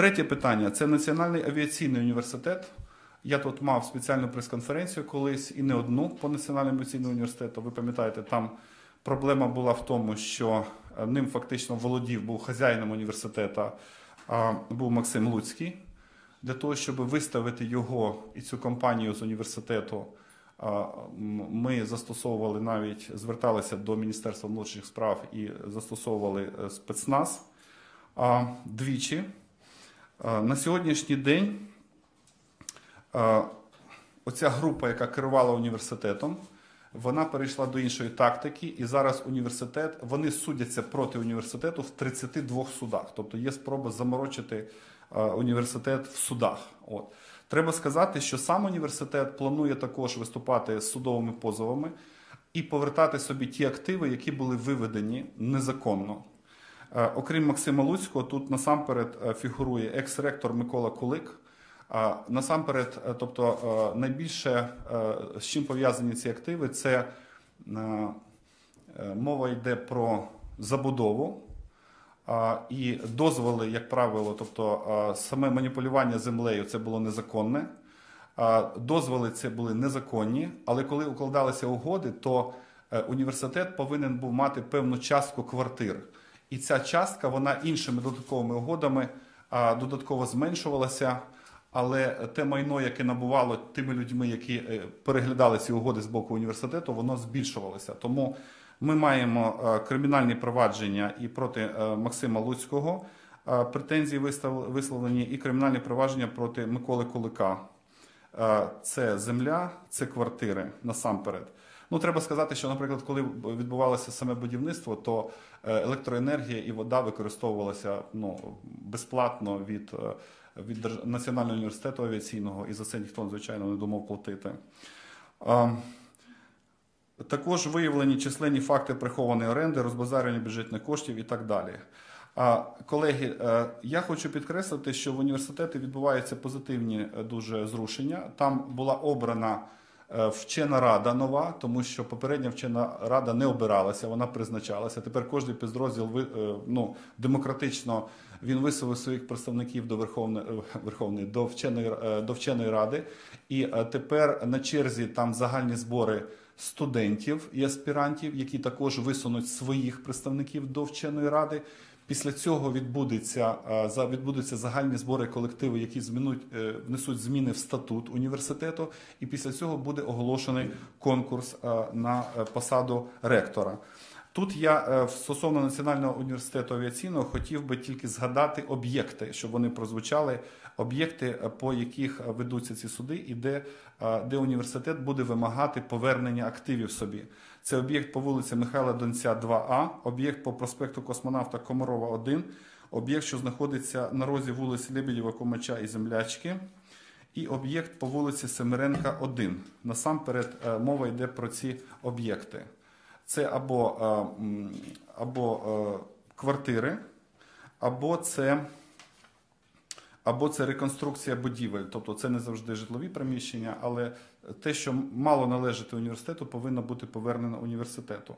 Третє питання це Національний авіаційний університет. Я тут мав спеціальну прес-конференцію колись і не одну по Національному авіаційному університету. Ви пам'ятаєте, там проблема була в тому, що е, ним фактично володів, був хазяїном університету, був Максим Луцький. Для того, щоб виставити його і цю компанію з університету, ми застосовували навіть зверталися до Міністерства внутрішніх справ і застосовували е, спецназ двічі. На сьогоднішній день оця група, яка керувала університетом, вона перейшла до іншої тактики, і зараз університет вони судяться проти університету в 32 судах. Тобто є спроба заморочити університет в судах. От. Треба сказати, що сам університет планує також виступати з судовими позовами і повертати собі ті активи, які були виведені незаконно. Е, Окрім Максима Луцького, тут насамперед е, фігурує екс-ректор Микола Кулик. Насамперед, е, тобто е, найбільше з чим пов'язані ці активи, це мова йде про забудову і дозволи, як правило, тобто саме маніпулювання землею це було незаконне. Дозволи це були незаконні, але коли укладалися угоди, то університет повинен був мати певну частку квартир. І ця частка вона іншими додатковими угодами додатково зменшувалася. Але те майно, яке набувало тими людьми, які е, переглядали ці угоди з боку університету, воно збільшувалося. Тому ми маємо е, кримінальні провадження і проти е, Максима Луцького претензії висловлені, і кримінальні провадження проти Миколи Кулика. Це земля, це квартири насамперед. Ну, треба сказати, що, наприклад, коли відбувалося саме будівництво, то е, електроенергія і вода використовувалася ну, безплатно від, е, від Національного університету авіаційного, і за це ніхто, звичайно, не думав платити. Також виявлені численні факти прихованої оренди, розбазарювання бюджетних коштів і так далі. Колеги, е, я хочу підкреслити, що в університеті відбуваються позитивні дуже зрушення. Там була обрана вчена рада нова, тому що попередня вчена рада не обиралася, вона призначалася. Тепер кожен підрозділ е, ну, демократично він висував своїх представників до Верховної, е, Верховної до вченої е, до вченої ради. І е, тепер на черзі там загальні збори студентів і аспірантів, які також висунуть своїх представників до вченої ради. Після цього відбудеться е, відбудуться загальні збори колективу, які змінуть е, внесуть зміни в статут університету, і після цього буде оголошений конкурс е, на посаду ректора. Тут я е, стосовно Національного університету авіаційного хотів би тільки згадати об'єкти, щоб вони прозвучали. Об'єкти, е, по яких е, ведуться ці суди, і де, де університет буде вимагати повернення активів собі. Це об'єкт по вулиці Михайла Донця, 2А, об'єкт по проспекту Космонавта Комарова, 1, об'єкт, що знаходиться на розі вулиці Лебедєва, Комача і Землячки, і об'єкт по вулиці Семиренка, 1. Насамперед мова йде про ці об'єкти. Це або, е, або е, квартири, або це, або це реконструкція будівель. Тобто це не завжди житлові приміщення, але те, що мало належати університету, повинно бути повернено університету.